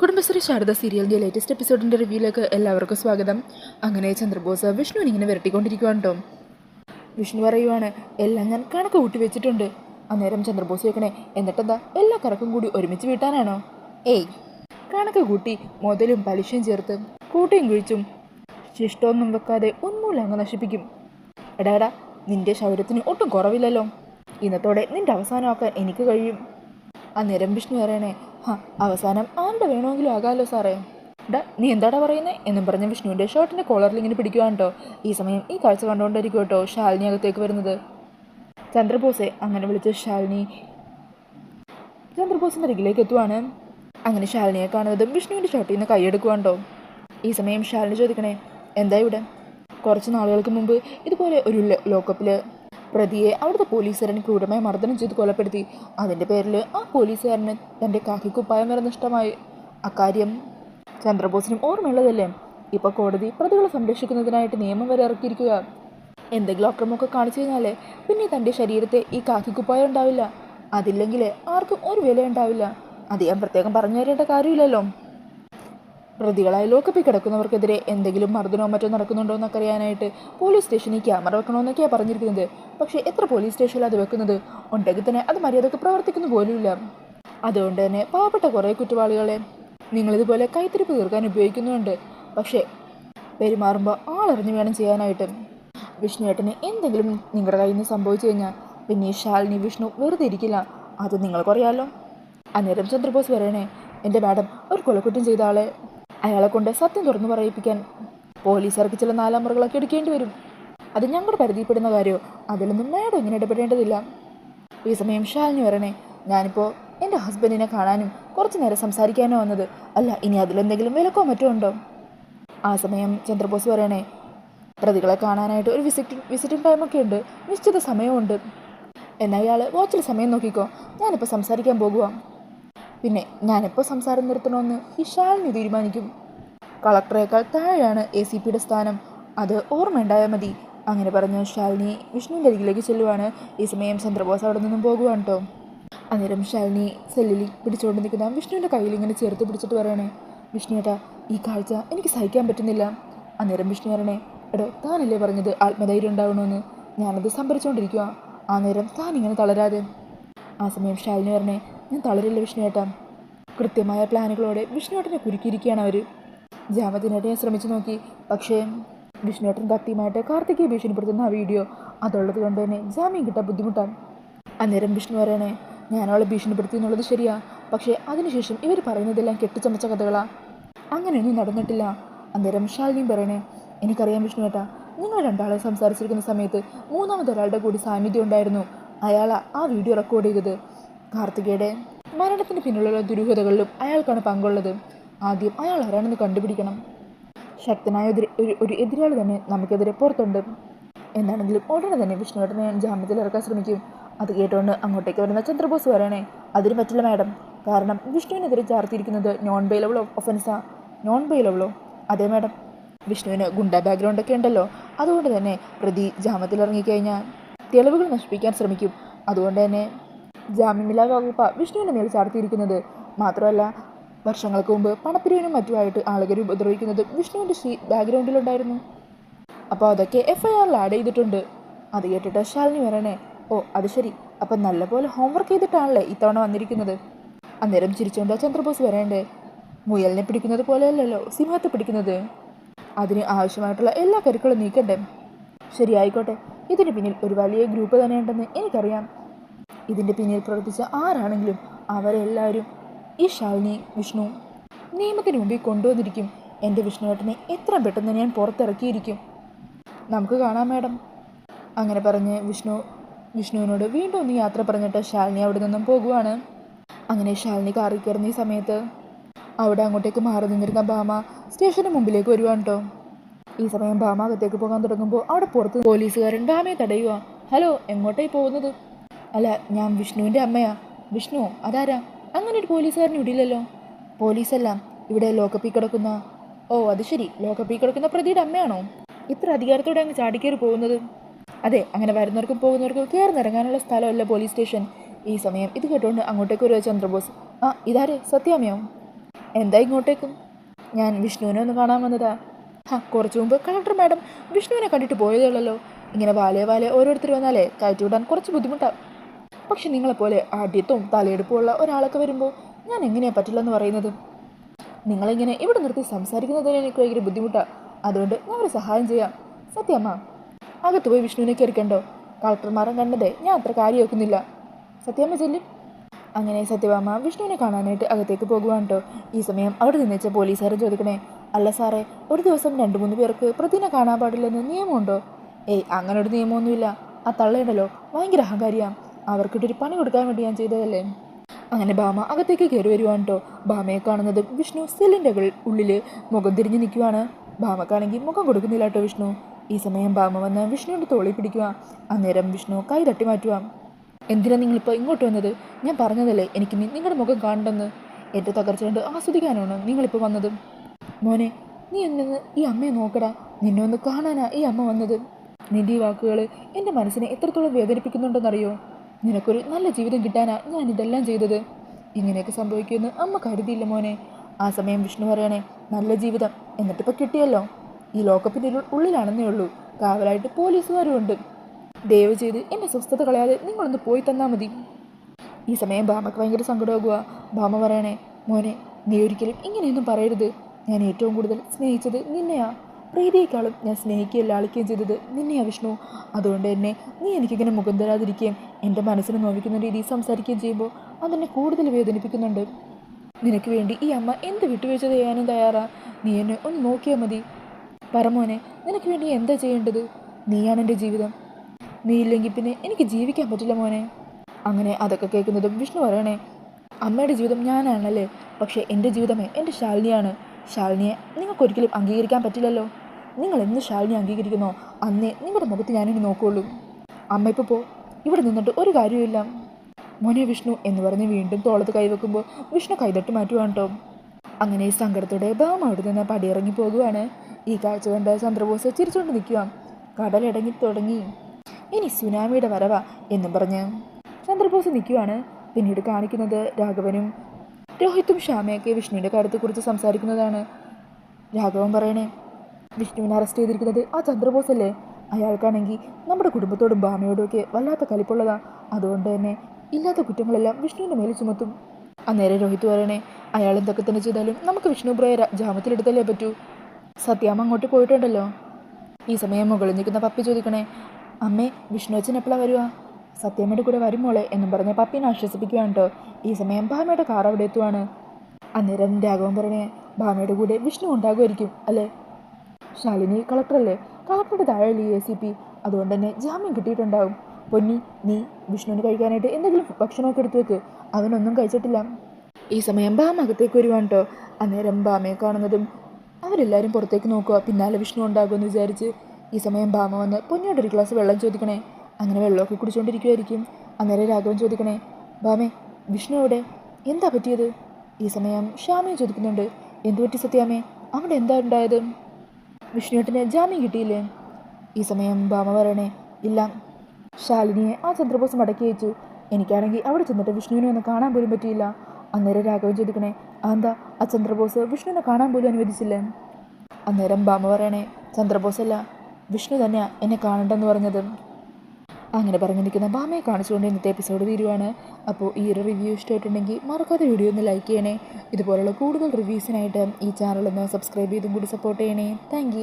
കുടുംബശ്രീ ശാരദ സീരിയലിന്റെ ലേറ്റസ്റ്റ് എപ്പിസോഡിന്റെ റിവ്യൂയിലേക്ക് എല്ലാവർക്കും സ്വാഗതം. അങ്ങനെ ചന്ദ്രബോസ് വിഷ്ണു ഇങ്ങനെ വിരട്ടിക്കൊണ്ടിരിക്കുകയാണ് കേട്ടോ വിഷ്ണു പറയുവാണ് എല്ലാം ഞാൻ കണക്ക് കൂട്ടി വെച്ചിട്ടുണ്ട്. അന്നേരം ചന്ദ്രബോസ് ചോദിക്കണേ എന്നിട്ടെന്താ? എല്ലാ കണക്കും കൂടി ഒരുമിച്ച് വീട്ടാനാണോ? ഏയ് കണക്ക് കൂട്ടി മുതലും പലിശയും ചേർത്ത് കൂട്ടിയും കുഴിച്ചും ശിഷ്ടമൊന്നും വെക്കാതെ ഒന്നുമില്ല അങ്ങ് നശിപ്പിക്കും. എടാ എടാ നിന്റെ ശൗര്യത്തിന് ഒട്ടും കുറവില്ലല്ലോ. ഇന്നത്തോടെ നിന്റെ അവസാനമാക്കാൻ എനിക്ക് കഴിയും. അന്നേരം വിഷ്ണു പറയണേ അവസാനം ആരുടെ വേണമെങ്കിലും ആകാമല്ലോ സാറേ? ഡാ നീ എന്താടാ പറയുന്നത് എന്നും പറഞ്ഞ വിഷ്ണുവിന്റെ ഷർട്ടിന്റെ കോളറിൽ ഇങ്ങനെ പിടിക്കുവാണ് കേട്ടോ. ഈ സമയം ഈ കാഴ്ച കണ്ടുകൊണ്ടിരിക്കും കേട്ടോ ശാലിനി അകത്തേക്ക് വരുന്നത്. ചന്ദ്രബോസെ അങ്ങനെ വിളിച്ച ശാലിനി ചന്ദ്രബോസിന്റെ അരികിലേക്ക് എത്തുവാണ്. അങ്ങനെ ശാലിനിയെ കാണുന്നതും വിഷ്ണുവിന്റെ ഷർട്ടിൽ നിന്ന് കൈയെടുക്കുവാണ്ടോ ഈ സമയം ശാലിനി ചോദിക്കണേ എന്താ ഇവിടെ? കുറച്ച് നാളുകൾക്ക് മുമ്പ് ഇതുപോലെ ഒരു ലോക്കപ്പിൽ പ്രതിയെ അവിടുത്തെ പോലീസുകാരൻ ക്രൂരമായി മർദ്ദനം ചെയ്ത് കൊലപ്പെടുത്തി. അതിന്റെ പേരിൽ ആ പോലീസുകാരന് തന്റെ കാക്കിക്കുപ്പായം വരെ നഷ്ടമായി. അക്കാര്യം ചന്ദ്രബോസിനും ഓർമ്മയുള്ളതല്ലേ? ഇപ്പോൾ കോടതി പ്രതികളെ സംരക്ഷിക്കുന്നതിനായിട്ട് നിയമം വരെ ഇറക്കിയിരിക്കുക. എന്തെങ്കിലും അക്രമമൊക്കെ കാണിച്ചു കഴിഞ്ഞാൽ പിന്നെ തന്റെ ശരീരത്തെ ഈ കാക്കിക്കുപ്പായം ഉണ്ടാവില്ല. അതില്ലെങ്കിൽ ആർക്കും ഒരു വില ഉണ്ടാവില്ല അത് ഞാൻ പ്രത്യേകം പറഞ്ഞു തരേണ്ട കാര്യമില്ലല്ലോ. പ്രതികളായി ലോക്കപ്പിൽ കിടക്കുന്നവർക്കെതിരെ എന്തെങ്കിലും മർദ്ദനോ മറ്റോ നടക്കുന്നുണ്ടോ എന്നൊക്കെ അറിയാനായിട്ട് പോലീസ് സ്റ്റേഷനിൽ ക്യാമറ വെക്കണമെന്നൊക്കെയാണ് പറഞ്ഞിരിക്കുന്നത്. പക്ഷേ എത്ര പോലീസ് സ്റ്റേഷനിൽ അത് വെക്കുന്നത്? ഉണ്ടെങ്കിൽ തന്നെ അത് മര്യാദയ്ക്ക് പ്രവർത്തിക്കുന്നു പോലുമില്ല. അതുകൊണ്ട് തന്നെ പാവപ്പെട്ട കുറേ കുറ്റവാളികളെ നിങ്ങളിതുപോലെ കൈത്തിരിപ്പ് തീർക്കാൻ ഉപയോഗിക്കുന്നുണ്ട്. പക്ഷേ പെരുമാറുമ്പോൾ ആളറിഞ്ഞ് വേണം ചെയ്യാനായിട്ട്. വിഷ്ണുവേട്ടന് എന്തെങ്കിലും നിങ്ങളുടെ കയ്യിൽ നിന്ന് സംഭവിച്ചു കഴിഞ്ഞാൽ പിന്നെ ശാലിനി വിഷ്ണു വെറുതെ ഇരിക്കില്ല. അത് നിങ്ങൾക്കറിയാലോ അന്നേരം ചന്ദ്രബോസ് പറയണേ എന്റെ മാഡം ഒരു കൊലക്കുറ്റം ചെയ്ത ആളെ അയാളെ കൊണ്ട് സത്യം തുറന്നു പറയിപ്പിക്കാൻ പോലീസുകാർക്ക് ചില നാലാമറുകളൊക്കെ എടുക്കേണ്ടി വരും. അത് ഞങ്ങളുടെ പരിധിപ്പെടുന്ന കാര്യമോ അതിലൊന്നും മേഡം ഇങ്ങനെ ഇടപെടേണ്ടതില്ല. ഈ സമയം ഷാലിനി വരണേ. ഞാനിപ്പോൾ എന്റെ ഹസ്ബൻഡിനെ കാണാനും കുറച്ച് നേരം സംസാരിക്കാനോ വന്നത്. അല്ല ഇനി അതിലെന്തെങ്കിലും വിലക്കോ മറ്റോ ഉണ്ടോ? ആ സമയം ചന്ദ്രബോസ് പറയണേ. പ്രതികളെ കാണാനായിട്ട് ഒരു വിസിറ്റിംഗ് വിസിറ്റിംഗ് ടൈമൊക്കെ ഉണ്ട്. നിശ്ചിത സമയമുണ്ട്. എന്നാൽ ഇയാൾ വാച്ചിൽ സമയം നോക്കിക്കോ. ഞാനിപ്പോൾ സംസാരിക്കാൻ പോകുക പിന്നെ ഞാനെപ്പോൾ സംസാരം നിർത്തണമെന്ന് ഈ ശാലിനി തീരുമാനിക്കും. കളക്ടറേക്കാൾ താഴെയാണ് എ സി പിയുടെ സ്ഥാനം. അത് ഓർമ്മയുണ്ടായാൽ മതി. അങ്ങനെ പറഞ്ഞ് ശാലിനി വിഷ്ണുവിന്റെ അരികിലേക്ക് ചെല്ലുവാണ്. ഈ സമയം ചന്ദ്രബോസ് അവിടെ നിന്നും പോകുവാണ് കേട്ടോ അന്നേരം ശാലിനി സെല്ലിൽ പിടിച്ചുകൊണ്ട് നിൽക്കുന്ന വിഷ്ണുവിന്റെ കയ്യിൽ ഇങ്ങനെ ചേർത്ത് പിടിച്ചിട്ട് പറയണേ വിഷ്ണു ഏട്ടാ ഈ കാഴ്ച എനിക്ക് സഹിക്കാൻ പറ്റുന്നില്ല. അന്നേരം വിഷ്ണു പറയണേ എടോ താനല്ലേ പറഞ്ഞത് ആത്മധൈര്യം ഉണ്ടാവണമെന്ന് ഞാനത് സംഭരിച്ചുകൊണ്ടിരിക്കുക ആ നേരം താൻ ഇങ്ങനെ തളരാതെ. ആ സമയം ശാലിനി പറഞ്ഞേ ഞാൻ തളരില്ല വിഷ്ണുവേട്ടാ കൃത്യമായ പ്ലാനുകളോടെ വിഷ്ണുവേട്ടനെ കുരുക്കിയിരിക്കുകയാണ് അവർ ജാമത്തിനായിട്ട് ഞാൻ ശ്രമിച്ചു നോക്കി. പക്ഷേ വിഷ്ണുവേട്ടൻ കത്തിയുമായിട്ട് കാർത്തികയെ ഭീഷണിപ്പെടുത്തുന്ന ആ വീഡിയോ അതുള്ളത് കൊണ്ട് തന്നെ ജാമ്യം കിട്ടാൻ ബുദ്ധിമുട്ടാണ്. അന്നേരം വിഷ്ണു പറയണേ ഞാൻ അവളെ ഭീഷണിപ്പെടുത്തി എന്നുള്ളത് ശരിയാ. പക്ഷേ അതിനുശേഷം ഇവർ പറയുന്നതെല്ലാം കെട്ടിച്ചമച്ച കഥകളാണ് അങ്ങനെയൊന്നും നടന്നിട്ടില്ല. അന്നേരം ശാലിനിയും പറയണേ എനിക്കറിയാം വിഷ്ണുവേട്ടാ നിങ്ങൾ രണ്ടാളെ സംസാരിച്ചിരിക്കുന്ന സമയത്ത് മൂന്നാമതൊരാളുടെ കൂടി സാന്നിധ്യം ഉണ്ടായിരുന്നു. അയാൾ ആ വീഡിയോ റെക്കോർഡ് ചെയ്തത്. കാർത്തികയുടെ മരണത്തിന് പിന്നിലുള്ള ദുരൂഹതകളിലും അയാൾക്കാണ് പങ്കുള്ളത്. ആദ്യം അയാൾ ആരാണെന്ന് കണ്ടുപിടിക്കണം. ശക്തനായ ഒരു എതിരാളി തന്നെ നമുക്കെതിരെ പുറത്തുണ്ട്. എന്താണെങ്കിലും ഉടനെ തന്നെ വിഷ്ണുവേട്ടനെ ഞാൻ ജാമ്യത്തിൽ ഇറക്കാൻ ശ്രമിക്കും. അത് കേട്ടുകൊണ്ട് അങ്ങോട്ടേക്ക് വരുന്ന ചന്ദ്രബോസ് പറയണേ അതിന് പറ്റില്ല മാഡം. കാരണം വിഷ്ണുവിനെതിരെ ചാർത്തിയിരിക്കുന്നത് നോൺ ബെയിലബിൾ ഒഫൻസാ നോൺ ബെയിലബിളോ അതെ മാഡം. വിഷ്ണുവിന് ഗുണ്ട ബാക്ക്ഗ്രൗണ്ടൊക്കെ ഉണ്ടല്ലോ. അതുകൊണ്ട് തന്നെ പ്രതി ജാമ്യത്തിൽ ഇറങ്ങിക്കഴിഞ്ഞാൽ തെളിവുകൾ നശിപ്പിക്കാൻ ശ്രമിക്കും. അതുകൊണ്ട് തന്നെ ജാമ്യമില്ലാ വകുപ്പ വിഷ്ണുവിന്റെ മേൽ ചാർത്തിയിരിക്കുന്നത്. മാത്രമല്ല വർഷങ്ങൾക്ക് മുമ്പ് പണപ്പിരിവിനും മറ്റുമായിട്ട് ആളുകൾ ഉപദ്രവിക്കുന്നത് വിഷ്ണുവിന്റെ ശ്രീ ബാക്ക്ഗ്രൗണ്ടിലുണ്ടായിരുന്നു. അപ്പോൾ അതൊക്കെ എഫ് ഐ ആറിൽ ആഡ് ചെയ്തിട്ടുണ്ട്. അത് കേട്ടിട്ട് ശാലിനി വരണേ ഓ അത് ശരി. അപ്പം നല്ലപോലെ ഹോംവർക്ക് ചെയ്തിട്ടാണല്ലേ ഇത്തവണ വന്നിരിക്കുന്നത്? അന്നേരം ചിരിച്ചുകൊണ്ട് ചന്ദ്രബോസ് വരേണ്ടേ മുയലിനെ പിടിക്കുന്നത് പോലെയല്ലല്ലോ സിംഹത്തെ പിടിക്കുന്നത്. അതിന് ആവശ്യമായിട്ടുള്ള എല്ലാ കരുക്കളും നീക്കണ്ടേ? ശരി ആയിക്കോട്ടെ ഇതിന് പിന്നിൽ ഒരു വലിയ ഗ്രൂപ്പ് തന്നെയുണ്ടെന്ന് എനിക്കറിയാം. ഇതിന്റെ പിന്നിൽ പ്രവർത്തിച്ച ആരാണെങ്കിലും അവരെല്ലാവരും ഈ ശാലിനി വിഷ്ണു നിയമത്തിന് മുമ്പിൽ കൊണ്ടുവന്നിരിക്കും. എന്റെ വിഷ്ണുവേട്ടനെ എത്ര പെട്ടെന്ന് ഞാൻ പുറത്തിറക്കിയിരിക്കും. നമുക്ക് കാണാം മാഡം. അങ്ങനെ പറഞ്ഞ് വിഷ്ണു വിഷ്ണുവിനോട് വീണ്ടും ഒന്ന് യാത്ര പറഞ്ഞിട്ട് ശാലിനി അവിടെ നിന്നും പോകുവാണ്. അങ്ങനെ ശാലിനി കാറി കയറുന്ന ഈ സമയത്ത് അവിടെ അങ്ങോട്ടേക്ക് മാറി നിന്നിരുന്ന ഭാമ സ്റ്റേഷന് മുമ്പിലേക്ക് വരുവാണ് കേട്ടോ ഈ സമയം ഭാമ അകത്തേക്ക് പോകാൻ തുടങ്ങുമ്പോൾ അവിടെ പുറത്ത് പോലീസുകാരൻ ഭാമയെ തടയുക ഹലോ എങ്ങോട്ടായി പോകുന്നത്? അല്ല ഞാൻ വിഷ്ണുവിന്റെ അമ്മയാ. വിഷ്ണു അതാരാ? അങ്ങനെ ഒരു പോലീസുകാരൻ ഇടില്ലല്ലോ പോലീസല്ല ഇവിടെ ലോക്കപ്പിൽ കിടക്കുന്ന ഓ അത് ശരി ലോക്കപ്പിൽ കിടക്കുന്ന പ്രതിയുടെ അമ്മയാണോ? ഇത്ര അധികാരത്തോടെ അങ്ങ് ചാടിക്കേറി പോകുന്നത്. അതെ അങ്ങനെ വരുന്നവർക്കും പോകുന്നവർക്കും കയറിനിറങ്ങാനുള്ള സ്ഥലമല്ല പോലീസ് സ്റ്റേഷൻ. ഈ സമയം ഇത് കേട്ടുകൊണ്ട് അങ്ങോട്ടേക്ക് ഒരു ചന്ദ്രബോസ്. ആ ഇതാര്? സത്യാമ്മയോ? എന്താ ഇങ്ങോട്ടേക്കും? ഞാൻ വിഷ്ണുവിനെ ഒന്ന് കാണാൻ വന്നതാ. ആ കുറച്ചു മുമ്പ് കളക്ടർ മാഡം വിഷ്ണുവിനെ കണ്ടിട്ട് പോയതേ ഉള്ളല്ലോ ഇങ്ങനെ വാലേ വാലേ ഓരോരുത്തർ വന്നാലേ കയറ്റി വിടാൻ കുറച്ച് ബുദ്ധിമുട്ടാണ് പക്ഷെ നിങ്ങളെപ്പോലെ ആദ്യത്തും തലയെടുപ്പും ഉള്ള ഒരാളൊക്കെ വരുമ്പോൾ ഞാൻ എങ്ങനെയാണ് പറ്റില്ലെന്ന് പറയുന്നത്? നിങ്ങളിങ്ങനെ ഇവിടെ നിർത്തി സംസാരിക്കുന്നതിന് എനിക്ക് ഭയങ്കര ബുദ്ധിമുട്ടാണ് അതുകൊണ്ട് ഞാൻ ഒരു സഹായം ചെയ്യാം. സത്യമ്മ അകത്ത് പോയി വിഷ്ണുവിനെ കയറിക്കണ്ടോ കളക്ടർമാരൻ കണ്ടതേ ഞാൻ അത്ര കാര്യമാക്കുന്നില്ല. സത്യമ്മ ചെല്ലും. അങ്ങനെ സത്യഭാമ വിഷ്ണുവിനെ കാണാനായിട്ട് അകത്തേക്ക് പോകുവാണ് കേട്ടോ. ഈ സമയം അവിടെ നിന്നേച്ച പോലീസുകാരെ ചോദിക്കണേ അല്ല സാറേ ഒരു ദിവസം രണ്ട് മൂന്ന് പേർക്ക് പ്രതിനെ കാണാൻ പാടില്ലെന്ന് നിയമമുണ്ടോ? ഏയ് അങ്ങനെ ഒരു നിയമമൊന്നുമില്ല. ആ തള്ളയുണ്ടല്ലോ. ഭയങ്കര അഹങ്കാരിയാണ് അവർക്കിട്ടൊരു പണി കൊടുക്കാൻ വേണ്ടി ഞാൻ ചെയ്തതല്ലേ? അങ്ങനെ ഭാമ അകത്തേക്ക് കയറി വരുവാണ് കേട്ടോ ഭാമയെ കാണുന്നത് വിഷ്ണു സെല്ലിന്റെ ഉള്ളിൽ മുഖം തിരിഞ്ഞ് നിൽക്കുവാണ്. ഭാമക്കാണെങ്കിൽ മുഖം കൊടുക്കുന്നില്ല കേട്ടോ വിഷ്ണു. ഈ സമയം ഭാമ വന്ന് വിഷ്ണുവിന്റെ തോളി പിടിക്കുക. അന്നേരം വിഷ്ണു കൈ തട്ടി മാറ്റുക. എന്തിനാണ് നിങ്ങളിപ്പോൾ ഇങ്ങോട്ട് വന്നത്? ഞാൻ പറഞ്ഞതല്ലേ എനിക്ക് നിങ്ങളുടെ മുഖം കാണണ്ടെന്ന്. എന്റെ തകർച്ച കണ്ട് ആസ്വദിക്കാനാണ് നിങ്ങളിപ്പോൾ വന്നത്. മോനെ നീ എന്നെ ഈ അമ്മയെ നോക്കടാ. നിന്നെ ഒന്ന് കാണാനാ ഈ അമ്മ വന്നത്. നിന്റെ ഈ വാക്കുകൾ എന്റെ മനസ്സിനെ എത്രത്തോളം വേദനിപ്പിക്കുന്നുണ്ടെന്നറിയോ? നിനക്കൊരു നല്ല ജീവിതം കിട്ടാനാ ഞാൻ ഇതെല്ലാം ചെയ്തത്. ഇങ്ങനെയൊക്കെ സംഭവിക്കുമെന്ന് അമ്മ കരുതിയില്ല മോനെ. ആ സമയം വിഷ്ണു പറയണേ നല്ല ജീവിതം. എന്നിട്ടിപ്പോൾ കിട്ടിയല്ലോ. ഈ ലോക്കപ്പിന്റെ ഉള്ളിലാണെന്നേ ഉള്ളൂ. കാവലായിട്ട് പോലീസുകാരും ഉണ്ട്. ദയവ് ചെയ്ത് എന്നെ സ്വസ്ഥത കളയാതെ നിങ്ങളൊന്ന് പോയി തന്നാൽ മതി. ഈ സമയം ഭാമക്ക് ഭയങ്കര സങ്കടമാകുക ഭാമ പറയണേ മോനെ നീ ഒരിക്കലും ഇങ്ങനെയൊന്നും പറയരുത്. ഞാൻ ഏറ്റവും കൂടുതൽ സ്നേഹിച്ചത് നിന്നെയാ. പ്രീതിയേക്കാളും ഞാൻ സ്നേഹിക്കുകയും ലാളിക്കുകയും ചെയ്തത്. നിന്നെയാണ് വിഷ്ണു. അതുകൊണ്ട് തന്നെ നീ എനിക്കിങ്ങനെ മുഖം തരാതിരിക്കുകയും എന്റെ മനസ്സിനെ നോവിക്കുന്ന രീതിയിൽ സംസാരിക്കുകയും ചെയ്യുമ്പോൾ അതെന്നെ കൂടുതൽ വേദനിപ്പിക്കുന്നുണ്ട്. നിനക്ക് വേണ്ടി ഈ അമ്മ എന്ത് വിട്ടുവീഴ്ച ചെയ്യാനും തയ്യാറാ. നീ എന്നെ ഒന്ന് നോക്കിയാൽ മതി. പരമോനെ നിനക്ക് വേണ്ടി എന്താ ചെയ്യേണ്ടത്? നീയാണ് എന്റെ ജീവിതം. നീ ഇല്ലെങ്കിൽ പിന്നെ എനിക്ക് ജീവിക്കാൻ പറ്റില്ല മോനെ. അങ്ങനെ അതൊക്കെ കേൾക്കുന്നതും വിഷ്ണു പറയണേ അമ്മയുടെ ജീവിതം ഞാനാണല്ലേ? പക്ഷേ എന്റെ ജീവിതമേ എന്റെ ശാലിനിയാണ്. ശാലിനിയെ നിങ്ങൾക്കൊരിക്കലും അംഗീകരിക്കാൻ പറ്റില്ലല്ലോ. നിങ്ങൾ എന്ന് ശാലിനി അംഗീകരിക്കുന്നോ? അന്നേ നിങ്ങളുടെ മുഖത്ത് ഞാനിനി നോക്കുകയുള്ളൂ അമ്മ ഇപ്പോൾ പോ. ഇവിടെ നിന്നിട്ട് ഒരു കാര്യമില്ല മോനെ വിഷ്ണു എന്ന് പറഞ്ഞ് വീണ്ടും തോളത്ത് കൈവെക്കുമ്പോൾ വിഷ്ണു കൈതട്ട് മാറ്റുവാണ് കേട്ടോ അങ്ങനെ സങ്കടത്തോടെ ഭാമ അവിടെ നിന്ന് പടിയിറങ്ങി പോകുവാണ്. ഈ കാഴ്ച കണ്ട് ചന്ദ്രബോസ് ചിരിച്ചുകൊണ്ട് നിൽക്കുക കടലടങ്ങി തുടങ്ങി. ഇനി സുനാമിയുടെ വരവ എന്നും പറഞ്ഞ് ചന്ദ്രബോസ് നിൽക്കുവാണ് പിന്നീട് കാണിക്കുന്നത് രാഘവനും രോഹിത്തും ശ്യാമയൊക്കെ വിഷ്ണുവിന്റെ കാര്യത്തെക്കുറിച്ച് സംസാരിക്കുന്നതാണ്. രാഘവൻ പറയണേ വിഷ്ണുവിനെ അറസ്റ്റ് ചെയ്തിരിക്കുന്നത് ആ ചന്ദ്രബോസ് അല്ലേ അയാൾക്കാണെങ്കിൽ നമ്മുടെ കുടുംബത്തോടും ഭാമയോടും ഒക്കെ വല്ലാത്ത കലിപ്പുള്ളതാ. അതുകൊണ്ട് തന്നെ ഇല്ലാത്ത കുറ്റങ്ങളെല്ലാം വിഷ്ണുവിന്റെ മേൽ ചുമത്തും. അന്നേരം രോഹിത് പറയണേ അയാൾ എന്തൊക്കെ തന്നെ ചെയ്താലും നമുക്ക് വിഷ്ണു ബ്രയെ ര- ജാമത്തിലെടുത്തല്ലേ പറ്റൂ? സത്യാമ്മ അങ്ങോട്ട് പോയിട്ടുണ്ടല്ലോ. ഈ സമയം മുകളിൽ നിൽക്കുന്ന പപ്പി ചോദിക്കണേ അമ്മേ വിഷ്ണു അച്ഛൻ എപ്പോഴാണ് വരുവാ സത്യമ്മയുടെ കൂടെ വരുമോളെ എന്നും പറഞ്ഞ് പപ്പീനെ ആശ്വസിപ്പിക്കുകയാണ് കേട്ടോ ഈ സമയം ഭാമയുടെ കാർ അവിടെ എത്തുവാണ്. അന്നേരം രാഘവൻ പറയണേ ഭാമയുടെ കൂടെ വിഷ്ണു ഉണ്ടാകുമായിരിക്കും അല്ലേ? ശാലിനി കളക്ടറല്ലേ? കളക്ടറുടെ താഴെയല്ലേ എ സി പി അതുകൊണ്ട് തന്നെ ജാമ്യം കിട്ടിയിട്ടുണ്ടാവും. പൊന്നി നീ വിഷ്ണുവിന് കഴിക്കാനായിട്ട് എന്തെങ്കിലും ഭക്ഷണമൊക്കെ എടുത്തു വെക്ക്. അവനൊന്നും കഴിച്ചിട്ടില്ല. ഈ സമയം ബാമ അകത്തേക്ക് വരുവാണ് കേട്ടോ അന്നേരം ബാമയെ കാണുന്നതും അവരെല്ലാവരും പുറത്തേക്ക് നോക്കുക. പിന്നാലെ വിഷ്ണു ഉണ്ടാകുമെന്ന് വിചാരിച്ച് ഈ സമയം ബാമ വന്ന് പൊന്നിയോട് ഒരു ഗ്ലാസ് വെള്ളം ചോദിക്കണേ. അങ്ങനെ വെള്ളമൊക്കെ കുടിച്ചുകൊണ്ടിരിക്കുമായിരിക്കും അന്നേരം രാഘവൻ ചോദിക്കണേ ബാമേ വിഷ്ണു എവിടെ? എന്താ പറ്റിയത്? ഈ സമയം ശ്യാമയും ചോദിക്കുന്നുണ്ട് എന്തു പറ്റി സത്യാമേ അവിടെ എന്താ ഉണ്ടായത്? വിഷ്ണുവേട്ടന് ജാമ്യം കിട്ടിയില്ലേ? ഈ സമയം ഭാമ പറയണേ ഇല്ല. ശാലിനിയെ ആ ചന്ദ്രബോസ് മടക്കി അയച്ചു. എനിക്കാണെങ്കിൽ അവിടെ ചെന്നിട്ട് വിഷ്ണുവിനെ ഒന്ന് കാണാൻ പോലും പറ്റിയില്ല. അന്നേരം രാഘവൻ ചോദിക്കണേ അതെന്താ? ആ ചന്ദ്രബോസ് വിഷ്ണുവിനെ കാണാൻ പോലും അനുവദിച്ചില്ലേ? അന്നേരം ഭാമ പറയണേ ചന്ദ്രബോസ് അല്ല. വിഷ്ണു തന്നെയാ എന്നെ കാണണ്ടെന്ന് പറഞ്ഞത്. അങ്ങനെ പറഞ്ഞു നിൽക്കുന്ന ബാമയെ കാണിച്ചുകൊണ്ട് ഇന്നത്തെ എപ്പിസോഡ് തീരുവാണ്. അപ്പോൾ ഈ ഒരു റിവ്യൂ ഇഷ്ടമായിട്ടുണ്ടെങ്കിൽ മറക്കാതെ വീഡിയോ ഒന്ന് ലൈക്ക് ചെയ്യണേ. ഇതുപോലുള്ള കൂടുതൽ റിവ്യൂസിനായിട്ട് ഈ ചാനൽ ഒന്ന് സബ്സ്ക്രൈബ് ചെയ്തും കൂടി സപ്പോർട്ട് ചെയ്യണേ. താങ്ക്